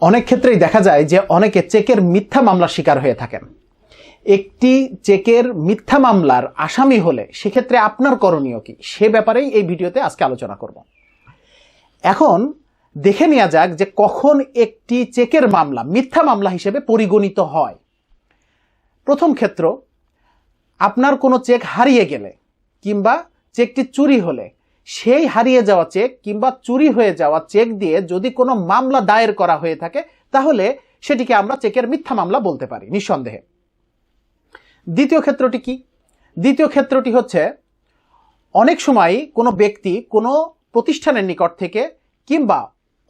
অনেক ক্ষেত্রেই দেখা যায় যে অনেকে চেকের মিথ্যা মামলার শিকার হয়ে থাকেন। একটি চেকের মিথ্যা মামলার আসামি হলে সেক্ষেত্রে আপনার করণীয় কি? সে ব্যাপারেই এই ভিডিওতে আজকে আলোচনা করব। এখন দেখে নেওয়া যাক যে কখন একটি চেকের মামলা, মিথ্যা মামলা হিসেবে পরিগণিত হয়। প্রথম ক্ষেত্র, আপনার কোনো চেক হারিয়ে গেলে কিংবা চেকটি চুরি হলে সেই হারিয়ে যাওয়া চেক কিংবা চুরি হয়ে যাওয়া চেক দিয়ে যদি কোনো মামলা দায়ের করা হয়ে থাকে, তাহলে সেটিকে আমরা চেকের মিথ্যা মামলা বলতে পারি, নিঃসন্দেহে। দ্বিতীয় ক্ষেত্রটি কি? দ্বিতীয় ক্ষেত্রটি হচ্ছে, অনেক সময় কোনো ব্যক্তি কোনো প্রতিষ্ঠানের নিকট থেকে কিংবা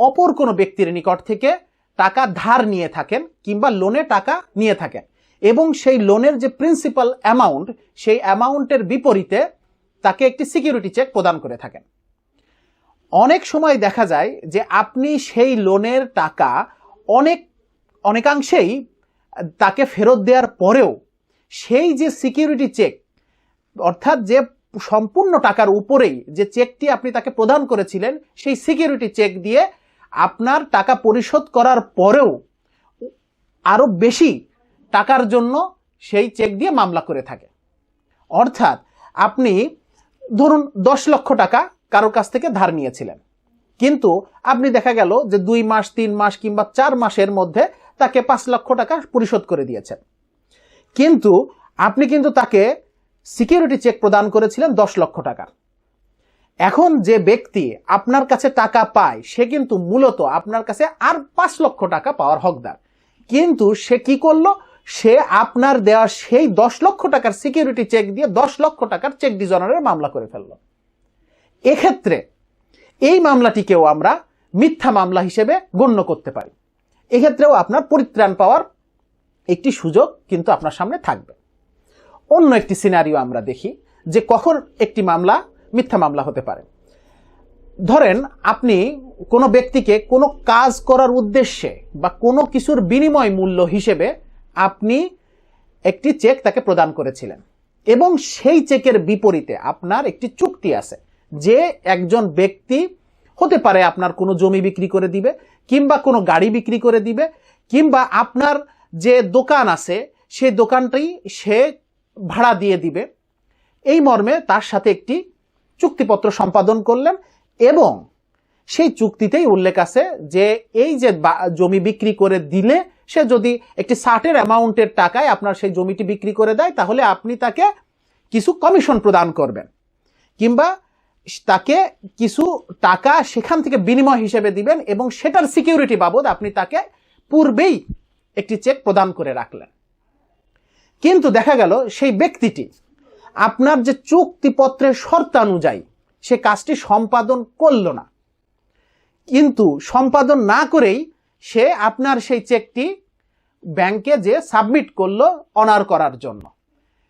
অপর কোনো ব্যক্তির নিকট থেকে টাকা ধার নিয়ে থাকেন কিংবা লোনে টাকা নিয়ে থাকেন এবং সেই লোনের যে প্রিন্সিপাল অ্যামাউন্ট সেই অ্যামাউন্টের বিপরীতে তাকে একটি সিকিউরিটি চেক প্রদান করে থাকেন। অনেক সময় দেখা যায় যে আপনি সেই লোনের টাকা অনেক, অনেকাংশেই তাকে ফেরত দেওয়ার পরেও সেই যে সিকিউরিটি চেক অর্থাৎ যে সম্পূর্ণ টাকার উপরেই যে চেকটি আপনি তাকে প্রদান করেছিলেন, সেই সিকিউরিটি চেক দিয়ে আপনার টাকা পরিশোধ করার পরেও আরও বেশি টাকার জন্য সেই চেক দিয়ে মামলা করে থাকে। অর্থাৎ আপনি ধরুন দশ লক্ষ টাকা কারোর কাছ থেকে ধার নিয়েছিলেন। কিন্তু আপনি দেখা গেল যে দুই মাস, তিন মাস কিংবা চার মাসের মধ্যে তাকে পাঁচ লক্ষ টাকা পরিশোধ করে দিয়েছেন। কিন্তু আপনি কিন্তু তাকে সিকিউরিটি চেক প্রদান করেছিলেন দশ লক্ষ টাকার এখন যে ব্যক্তি আপনার কাছে টাকা পায়, সে কিন্তু মূলত আপনার কাছে আর পাঁচ লক্ষ টাকা পাওয়ার হকদার। কিন্তু সে কি করল? সে আপনার দেওয়া সেই দশ লক্ষ টাকার সিকিউরিটি চেক দিয়ে দশ লক্ষ টাকার চেক ডিজনারের মামলা করে ফেলল। এক্ষেত্রে এই মামলাটিকেও আমরা মিথ্যা মামলা হিসেবে গণ্য করতে পারি। এক্ষেত্রেও আপনার পরিত্রাণ পাওয়ার একটি সুযোগ কিন্তু আপনার সামনে থাকবে। অন্য একটি সিনারিও আমরা দেখি যে কখন একটি মামলা মিথ্যা মামলা হতে পারে। ধরেন আপনি কোনো ব্যক্তিকে কোনো কাজ করার উদ্দেশ্যে বা কোনো কিছুর বিনিময় মূল্য হিসেবে আপনি একটি চেক তাকে প্রদান করেছিলেন। এবং সেই চেকের বিপরীতে আপনার একটি চুক্তি আছে যে একজন ব্যক্তি হতে পারে আপনার কোনো জমি বিক্রি করে দিবে, কিংবা কোনো গাড়ি বিক্রি করে দিবে, কিংবা আপনার যে দোকান আছে সেই দোকানটাই সে ভাড়া দিয়ে দিবে। এই মর্মে তার সাথে একটি চুক্তিপত্র সম্পাদন করলেন এবং সেই চুক্তিতেই উল্লেখ আছে যে এই যে জমি বিক্রি করে দিলে সে যদি একটি ষাটের অ্যামাউন্টের টাকায় আপনার সেই জমিটি বিক্রি করে দেয়, তাহলে আপনি তাকে কিছু কমিশন প্রদান করবেন। কিংবা তাকে কিছু টাকা সেখান থেকে বিনিময় হিসেবে দিবেন এবং সেটার সিকিউরিটি বাবদ আপনি তাকে পূর্বেই একটি চেক প্রদান করে রাখলেন। কিন্তু দেখা গেল, সেই ব্যক্তিটি আপনার যে চুক্তিপত্রের শর্তানুযায়ী সে কাজটি সম্পাদন করল না। কিন্তু সম্পাদন না করেই সে আপনার সেই চেকটি ব্যাংকে যে সাবমিট করল অনার করার জন্য।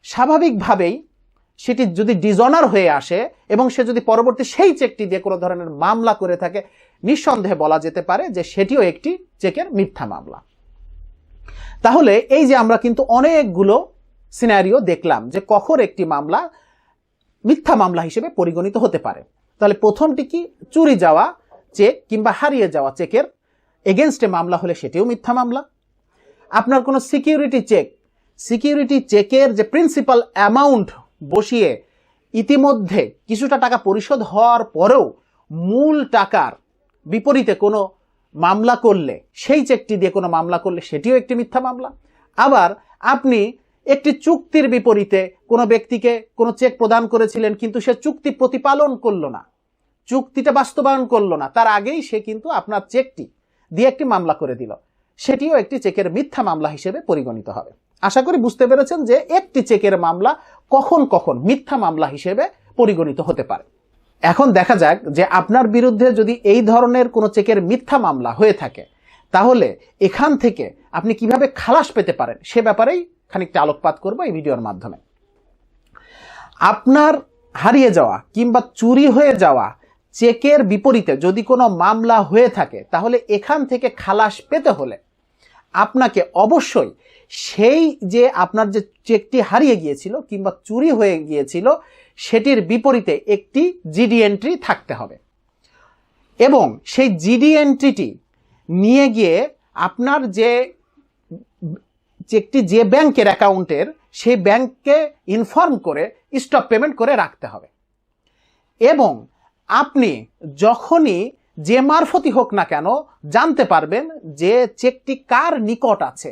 স্বাভাবিকভাবেই সেটি যদি ডিজনার হয়ে আসে এবং সে যদি পরবর্তী সেই চেকটি দিয়ে কোনো ধরনের মামলা করে থাকে, নিঃসন্দেহে বলা যেতে পারে যে সেটিও একটি চেকের মিথ্যা মামলা। তাহলে এই যে আমরা কিন্তু অনেকগুলো সিনারিও দেখলাম যে কখন একটি মামলা মিথ্যা মামলা হিসেবে পরিগণিত হতে পারে। তাহলে প্রথমটি কি? চুরি যাওয়া চেক কিংবা হারিয়ে যাওয়া চেকের এগেনস্টে মামলা হলে সেটিও মিথ্যা মামলা। আপনার কোনো সিকিউরিটি চেক, সিকিউরিটি চেকের যে প্রিন্সিপাল অ্যামাউন্ট বসিয়ে ইতিমধ্যে কিছুটা টাকা পরিশোধ হওয়ার পরেও মূল টাকার বিপরীতে কোনো মামলা করলে, সেই চেকটি দিয়ে কোনো মামলা করলে সেটিও একটি মিথ্যা মামলা। আবার আপনি একটি চুক্তির বিপরীতে কোনো ব্যক্তিকে কোনো চেক প্রদান করেছিলেন কিন্তু সে চুক্তি প্রতিপালন করল না, চুক্তিটা বাস্তবায়ন করল না, তার আগেই সে কিন্তু আপনার চেকটি দিয়ে একটি মামলা করে দিল। সেটিও একটি চেকের মিথ্যা মামলা হিসেবে পরিগণিত হবে। আশা করি বুঝতে পেরেছেন যে একটি চেকের মামলা কখন কখন মিথ্যা মামলা হিসেবে পরিগণিত হতে পারে। এখন দেখা যাক যে আপনার বিরুদ্ধে যদি এই ধরনের কোনো চেকের মিথ্যা মামলা হয়ে থাকে, তাহলে এখান থেকে আপনি কীভাবে খালাস পেতে পারেন সে ব্যাপারেই খানিকটা আলোকপাত করব এই ভিডিওর মাধ্যমে। আপনার হারিয়ে যাওয়া কিংবা চুরি হয়ে যাওয়া চেকের বিপরীতে যদি কোনো মামলা হয়ে থাকে, তাহলে এখান থেকে খালাস পেতে হলে আপনাকে অবশ্যই সেই যে আপনার যে চেকটি হারিয়ে গিয়েছিল কিংবা চুরি হয়ে গিয়েছিল, সেটির বিপরীতে একটি জিডি এন্ট্রি থাকতে হবে। এবং সেই জিডি এন্ট্রিটি নিয়ে গিয়ে আপনার যে চেকটি যে ব্যাংকের অ্যাকাউন্টের, সেই ব্যাংককে ইনফর্ম করে স্টপ পেমেন্ট করে রাখতে হবে। এবং আপনি যখনই যে মারফতই হোক না কেন জানতে পারবেন যে চেকটি কার নিকট আছে।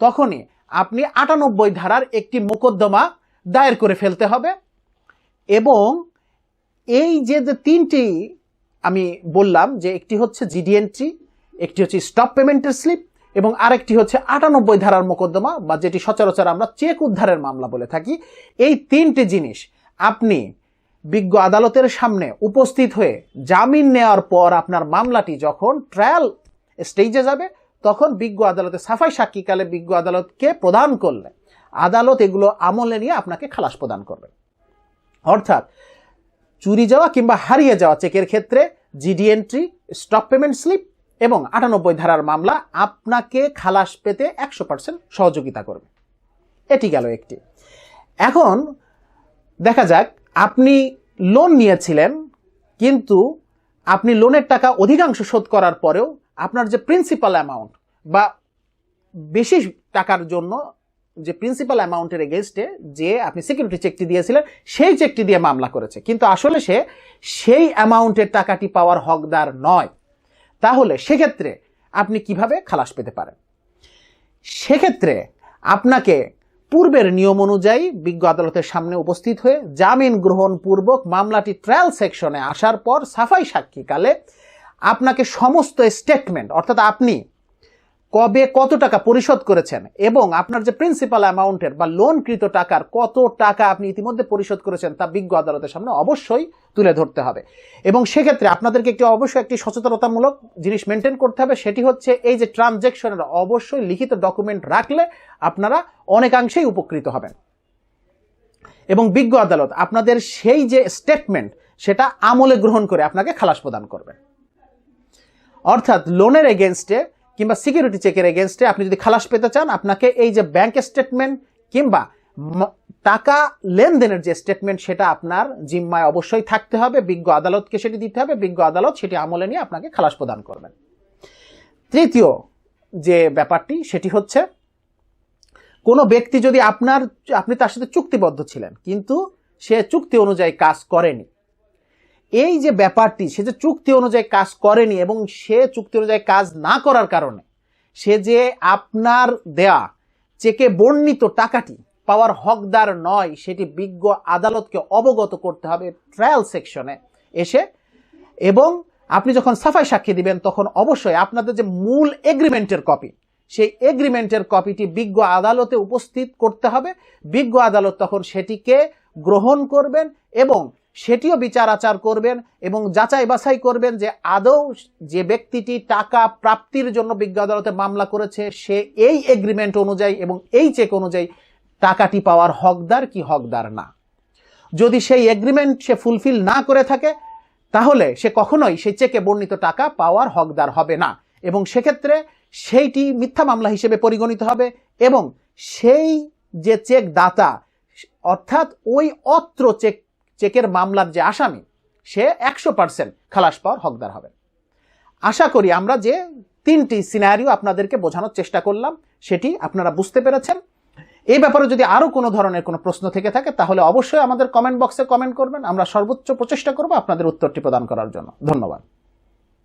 তখনই আপনি আটানব্বই ধারার একটি মোকদ্দমা দায়ের করে ফেলতে হবে এবং এই যে যে তিনটি আমি বললাম যে একটি হচ্ছে জিডি এন্ট্রি একটি হচ্ছে স্টপ পেমেন্টের স্লিপ এবং আরেকটি হচ্ছে আটানব্বই ধারার মোকদ্দমা বা যেটি সচরাচর আমরা চেক উদ্ধারের মামলা বলে থাকি। এই তিনটি জিনিস আপনি বিজ্ঞ আদালতের সামনে উপস্থিত হয়ে জামিন নেওয়ার পর আপনার মামলাটি যখন ট্রায়াল স্টেজে যাবে, তখন বিজ্ঞ আদালতে সাফাই সাক্ষীকালে বিজ্ঞ আদালতকে প্রদান করলে আদালত এগুলো আমলে নিয়ে আপনাকে খালাস প্রদান করবে। অর্থাৎ চুরি যাওয়া কিংবা হারিয়ে যাওয়া চেকের ক্ষেত্রে GD entry stop payment slip এবং আটানব্বই ধারার মামলা আপনাকে খালাস পেতে একশো পার্সেন্ট সহযোগিতা করবে। এটি গেল একটি। এখন দেখা যাক আপনি লোন নিয়েছিলেন, কিন্তু আপনি লোনের টাকা অধিকাংশ শোধ করার পরেও আপনার যে প্রিন্সিপাল অ্যামাউন্ট বা বেশি টাকার জন্য যে প্রিন্সিপাল অ্যামাউন্টের এগেনস্টে যে আপনি সিকিউরিটি চেকটি দিয়েছিলেন, সেই চেকটি দিয়ে মামলা করেছে। কিন্তু আসলে সে সেই অ্যামাউন্টের টাকাটি পাওয়ার হকদার নয়। তাহলে সেক্ষেত্রে আপনি কীভাবে খালাস পেতে পারেন? সেক্ষেত্রে আপনাকে পূর্বের নিয়ম অনুযায়ী বিজ্ঞ আদালতের সামনে উপস্থিত হয়ে জামিন গ্রহণ পূর্বক মামলাটি ট্রায়াল সেকশনে আসার পর সাফাই সাক্ষীকালে আপনাকে সমস্ত স্টেটমেন্ট অর্থাৎ আপনি কবে কত টাকা পরিশোধ করেছেন এবং আপনার যে প্রিন্সিপাল অ্যামাউন্টের বা লোনকৃত টাকার কত টাকা আপনি ইতিমধ্যে পরিশোধ করেছেন তা বিজ্ঞ আদালতের সামনে অবশ্যই তুলে ধরতে হবে। এবং সেক্ষেত্রে আপনাদেরকে একটি অবশ্যই একটি সচেতনতামূলক জিনিস মেনটেন করতে হবে, সেটি হচ্ছে এই যে ট্রানজ্যাকশনের অবশ্যই লিখিত ডকুমেন্ট রাখলে আপনারা অনেকাংশেই উপকৃত হবেন। এবং বিজ্ঞ আদালত, আপনাদের সেই যে স্টেটমেন্ট সেটা আমলে গ্রহণ করে আপনাকে খালাস প্রদান করবে অর্থাৎ লোনের এগেনস্টে কিংবা সিকিউরিটি চেকের এগেনস্টে আপনি যদি খালাস পেতে চান, আপনাকে এই যে ব্যাংক স্টেটমেন্ট কিংবা টাকা লেনদেনের যে স্টেটমেন্ট সেটা আপনার জিম্মায় অবশ্যই থাকতে হবে, বিজ্ঞ আদালতকে সেটি দিতে হবে, বিজ্ঞ আদালত সেটি আমলে নিয়ে আপনাকে খালাস প্রদান করবেন। তৃতীয় যে ব্যাপারটি, সেটি হচ্ছে কোনো ব্যক্তি যদি আপনার, আপনি তার সাথে চুক্তিবদ্ধ ছিলেন, কিন্তু সে চুক্তি অনুযায়ী কাজ করেনি এই যে ব্যাপারটি, সে যে চুক্তি অনুযায়ী কাজ করেনি এবং সে চুক্তি অনুযায়ী কাজ না করার কারণে, সে যে আপনার দেয়া চেকে বর্ণিত টাকাটি পাওয়ার হকদার নয়, সেটি বিজ্ঞ আদালতকে অবগত করতে হবে ট্রায়াল সেকশনে এসে। এবং আপনি যখন সাফাই সাক্ষী দিবেন, তখন অবশ্যই আপনাদের যে মূল এগ্রিমেন্টের কপি সেই এগ্রিমেন্টের কপিটি বিজ্ঞ আদালতে উপস্থিত করতে হবে। বিজ্ঞ আদালত তখন সেটিকে গ্রহণ করবেন এবং সেটিও বিচার আচার করবেন এবং যাচাই বাছাই করবেন যে আদৌ যে ব্যক্তিটি টাকা প্রাপ্তির জন্য বিজ্ঞ আদালতে মামলা করেছে, সে এই এগ্রিমেন্ট অনুযায়ী এবং এই চেক অনুযায়ী টাকাটি পাওয়ার হকদার কি হকদার না। যদি সেই এগ্রিমেন্ট সে ফুলফিল না করে থাকে, তাহলে সে কখনোই সেই চেকে বর্ণিত টাকা পাওয়ার হকদার হবে না এবং সেক্ষেত্রে সেইটি মিথ্যা মামলা হিসেবে পরিগণিত হবে এবং সেই যে চেক দাতা, অর্থাৎ ওই অত্র চেক চেকের মামলার যে আসামি, সে একশো পার্সেন্ট খালাস পাওয়ার হকদার হবে। আশা করি আমরা যে তিনটি সিনারিও আপনাদেরকে বোঝানোর চেষ্টা করলাম, সেটি আপনারা বুঝতে পেরেছেন। এই ব্যাপারে যদি আরও কোনো ধরনের কোনো প্রশ্ন থেকে থাকে, তাহলে অবশ্যই আমাদের কমেন্ট বক্সে কমেন্ট করবেন। আমরা সর্বোচ্চ প্রচেষ্টা করব আপনাদের উত্তরটি প্রদান করার জন্য। ধন্যবাদ।